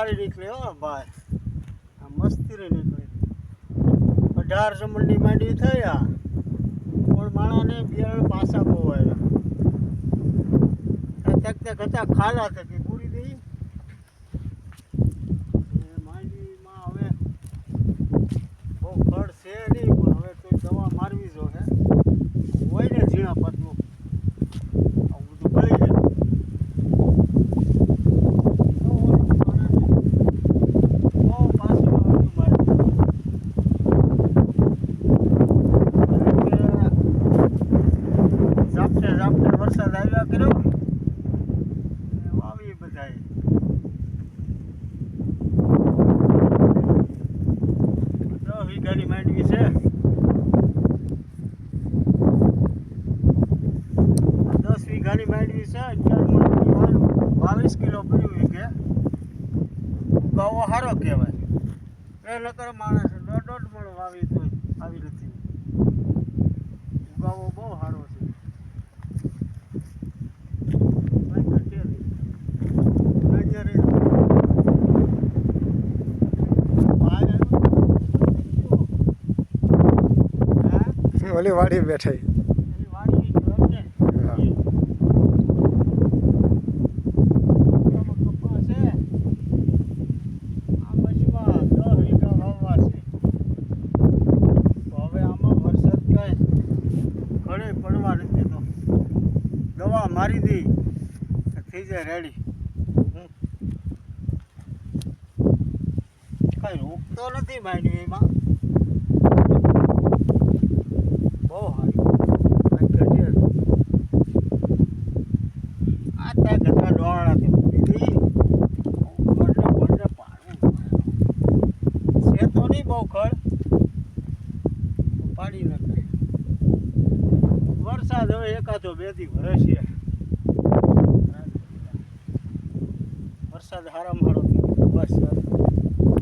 મારી નીકળી હો, ભાઈ. આ મસ્તી રે નીકળી. અઢાર જમણની માંડી થઈ આ. પણ માણાને બિયારણ પાછા બહુ આવ્યા તક તક હતા, ખાલા થકી પૂરી દઈ એ માંડવીમાં હવે બહુ ફળ છે નહીં પણ હવે કોઈ દવા મારવી જો હે હોય ને ઝીણા પતલું આવું બધું ગળી જાય તો ઓલું માણસને બહુ પાછું આવતું મારે. કારણ કે ઝાપટે ઝાપટે વરસાદ આવ્યા કર્યો અને વાવી બધાએ દસ વીઘાની માંડવી છે આ વીઘાની માંડવી છે બાવીસ કિલો પડ્યું વીઘે ઉગાવો સારો કહેવાય. એ નકર માણસ દોઢ દોઢ મણ વાવી તો આવી નથી. ઉગાવો બહુ સારો છે. ઓલી વાડી બેઠા એની વાડી ઘર ને હા. આમાં કપાસ છે આ બાજુમાં દસ વીઘા વાવવા છે તો હવે આમાં વરસાદ કાંઈ ઘણે પડવા નથી તો દવા મારી દી થઈ જાય રેડી કઈ રોકતો નથી માંડવીમાં બહુ સારી બહુ ઘટે વરસાદ હવે એકાદો બે દી છે. વરસાદ હારામાં હારો બસ.